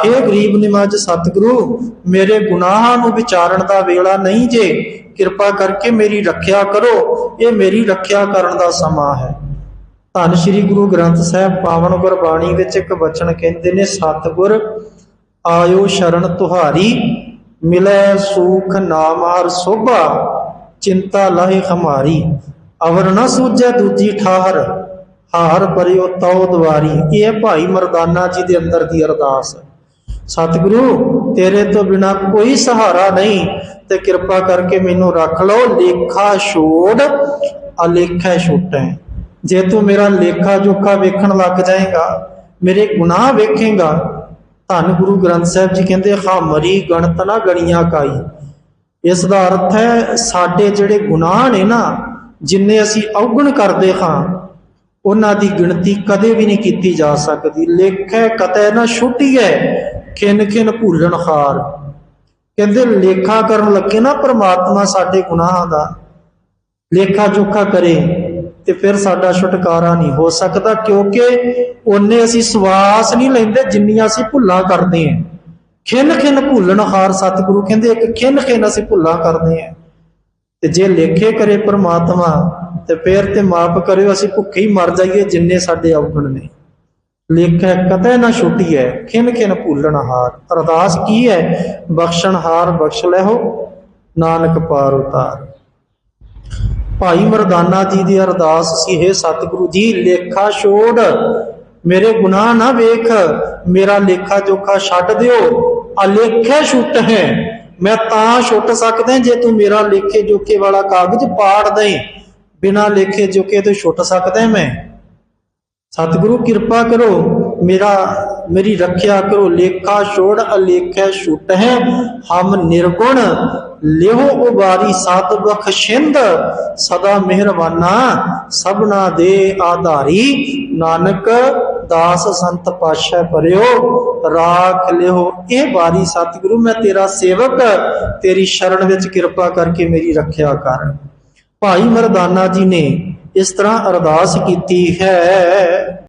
ਆਖੇ ਗਰੀਬ ਨਿਮਾਜ ਸਤਿਗੁਰੂ, ਮੇਰੇ ਗੁਨਾਹਾਂ ਨੂੰ ਵਿਚਾਰਨ ਦਾ ਵੇਲਾ ਨਹੀਂ ਜੇ, ਕਿਰਪਾ ਕਰਕੇ ਮੇਰੀ ਰੱਖਿਆ ਕਰੋ, ਇਹ ਮੇਰੀ ਰੱਖਿਆ ਕਰਨ ਦਾ ਸਮਾਂ ਹੈ। ਧੰਨ ਸ਼੍ਰੀ ਗੁਰੂ ਗ੍ਰੰਥ ਸਾਹਿਬ ਪਾਵਨ ਗੁਰਬਾਣੀ ਵਿੱਚ ਇੱਕ ਵਚਨ ਕਹਿੰਦੇ ਨੇ, ਸਤਿਗੁਰ, ਆਇਓ ਸ਼ਰਨ ਤੁਹਾਰੀ, ਮਿਲੈ ਸੂਖ ਨਾਮ ਹਰ ਸੋਭਾ, ਚਿੰਤਾ ਲਾਹੇ ਹਮਾਰੀ, ਅਵਰ ਨ ਸੂਝੈ ਦੂਜੀ ਠਾਹਰ, ਹਾਰ ਪਰਿਓ ਤਉ ਦਵਾਰੀ ਇਹ ਭਾਈ ਮਰਦਾਨਾ ਜੀ ਦੇ ਅੰਦਰ ਦੀ ਅਰਦਾਸ ਹੈ। ਸਤਿਗੁਰੂ, ਤੇਰੇ ਤੋਂ ਬਿਨਾ ਕੋਈ ਸਹਾਰਾ ਨਹੀਂ ਤੇ ਕਿਰਪਾ ਕਰਕੇ ਮੈਨੂੰ ਰੱਖ ਲਓ, ਲੇਖਾ ਛੋੜ, ਅਲੇਖਾ ਛੁਟੈ। ਜੇ ਤੂੰ ਮੇਰਾ ਲੇਖਾ ਜੋਖਾ ਵੇਖਣ ਲੱਗ ਜਾਏਗਾ, ਮੇਰੇ ਗੁਨਾਹ ਵੇਖੇਗਾ, ਧੰਨ ਗੁਰੂ ਗ੍ਰੰਥ ਸਾਹਿਬ ਜੀ ਕਹਿੰਦੇ ਹਾਮਰੀ ਗਣਤ ਨਾ ਗਣੀਆਂ ਕਾਈ। ਇਸ ਦਾ ਅਰਥ ਹੈ, ਸਾਡੇ ਜਿਹੜੇ ਗੁਨਾਹ ਨੇ ਨਾ, ਜਿੰਨੇ ਅਸੀਂ ਔਗਣ ਕਰਦੇ ਹਾਂ, ਉਹਨਾਂ ਦੀ ਗਿਣਤੀ ਕਦੇ ਵੀ ਨਹੀਂ ਕੀਤੀ ਜਾ ਸਕਦੀ। ਲੇਖੈ ਕਤੈ ਨਾ ਛੁੱਟੀਐ ਖਿਨ ਖਿਨ ਭੂਲਣ ਹਾਰ। ਕਹਿੰਦੇ ਲੇਖਾ ਕਰਨ ਲੱਗੇ ਨਾ ਪ੍ਰਮਾਤਮਾ ਸਾਡੇ ਗੁਨਾਹਾਂ ਦਾ। ਲੇਖਾ ਜੋਖਾ ਕਰੇ ਤੇ ਫਿਰ ਸਾਡਾ ਛੁਟਕਾਰਾ ਨਹੀਂ ਹੋ ਸਕਦਾ ਕਿਉਂਕਿ ਉਹਨੇ ਅਸੀਂ ਸਵਾਸ ਨਹੀਂ ਲੈਂਦੇ ਜਿੰਨੀਆਂ ਅਸੀਂ ਭੁੱਲਾਂ ਕਰਦੇ ਹਾਂ। ਖਿੰਨ ਖਿੰਨ ਭੁੱਲਣ ਹਾਰ ਸਤਿਗੁਰੂ ਕਹਿੰਦੇ ਇੱਕ ਖਿੰਨ ਖਿੰਨ ਅਸੀਂ ਭੁੱਲਾਂ ਕਰਦੇ ਹਾਂ। ਤੇ ਜੇ ਲੇਖੇ ਕਰੇ ਪ੍ਰਮਾਤਮਾ ਤੇ ਫਿਰ ਤੇ ਮਾਫ ਕਰਿਓ, ਅਸੀਂ ਭੁੱਖੇ ਹੀ ਮਰ ਜਾਈਏ ਜਿੰਨੇ ਸਾਡੇ ਔਗਣ ਨੇ। ਲੇਖੈ ਕਤੈ ਨਾ ਛੁੱਟੀ ਹੈ ਖਿਨ ਖਿੰਨ ਭੁੱਲਣ ਹਾਰ। ਅਰਦਾਸ ਕੀ ਹੈ? ਬਖਸ਼ਣ ਹਾਰ ਬਖਸ਼ ਲੈਹੋ, ਨਾਨਕ ਪਾਰ ਉਤਾਰ। ਭਾਈ ਮਰਦਾਨਾ ਜੀ ਦੀ ਅਰਦਾਸ ਸੀ, ਹੈ ਸਤਿਗੁਰੂ ਜੀ, ਲੇਖਾ ਛੋੜ, ਮੇਰੇ ਗੁਨਾਹ ਨਾ ਵੇਖ, ਮੇਰਾ ਲੇਖਾ ਜੋਖਾ ਛੱਡ ਦਿਓ ਅਲੇਖੇ ਛੁੱਟ ਹੈ। ਮੈਂ ਤਾਂ ਛੁੱਟ ਸਕਦਾ ਜੇ ਤੂੰ ਮੇਰਾ ਲੇਖੇ ਜੋਖੇ ਵਾਲਾ ਕਾਗਜ਼ ਪਾੜ ਦੇ ਬਿਨਾ ਲੇਖੇ ਜੋਖੇ ਤੋਂ ਛੁੱਟ ਸਕਦਾ ਮੈਂ। ਸਤਿਗੁਰੂ, ਕਿਰਪਾ ਕਰੋ, ਮੇਰਾ, ਮੇਰੀ ਰੱਖਿਆ ਕਰੋ, ਲੇਖਾ ਛੋੜ, ਅਲੇਖੈ ਛੁੱਟ ਹੈ, ਹਮ ਨਿਰਗੁਣ, ਲਿਹੋ ਉਬਾਰੀ ਸਤ ਬਖਸ਼ਿੰਦ ਸਦਾ ਮਿਹਰਬਾਨਾ, ਸਭਨਾ ਦੇ ਆਧਾਰੀ, ਨਾਨਕ ਦਾਸ ਸੰਤ ਪਾਸ਼ਾ ਪਰਿਓ, ਰਾਖ ਲਿਓ ਇਹ ਬਾਰੀ ਸਤਿਗੁਰੂ, ਮੈਂ ਤੇਰਾ ਸੇਵਕ, ਤੇਰੀ ਸ਼ਰਨ ਵਿੱਚ ਕਿਰਪਾ ਕਰਕੇ ਮੇਰੀ ਰੱਖਿਆ ਕਰ। ਭਾਈ ਮਰਦਾਨਾ ਜੀ ਨੇ ਇਸ ਤਰ੍ਹਾਂ ਅਰਦਾਸ ਕੀਤੀ ਹੈ।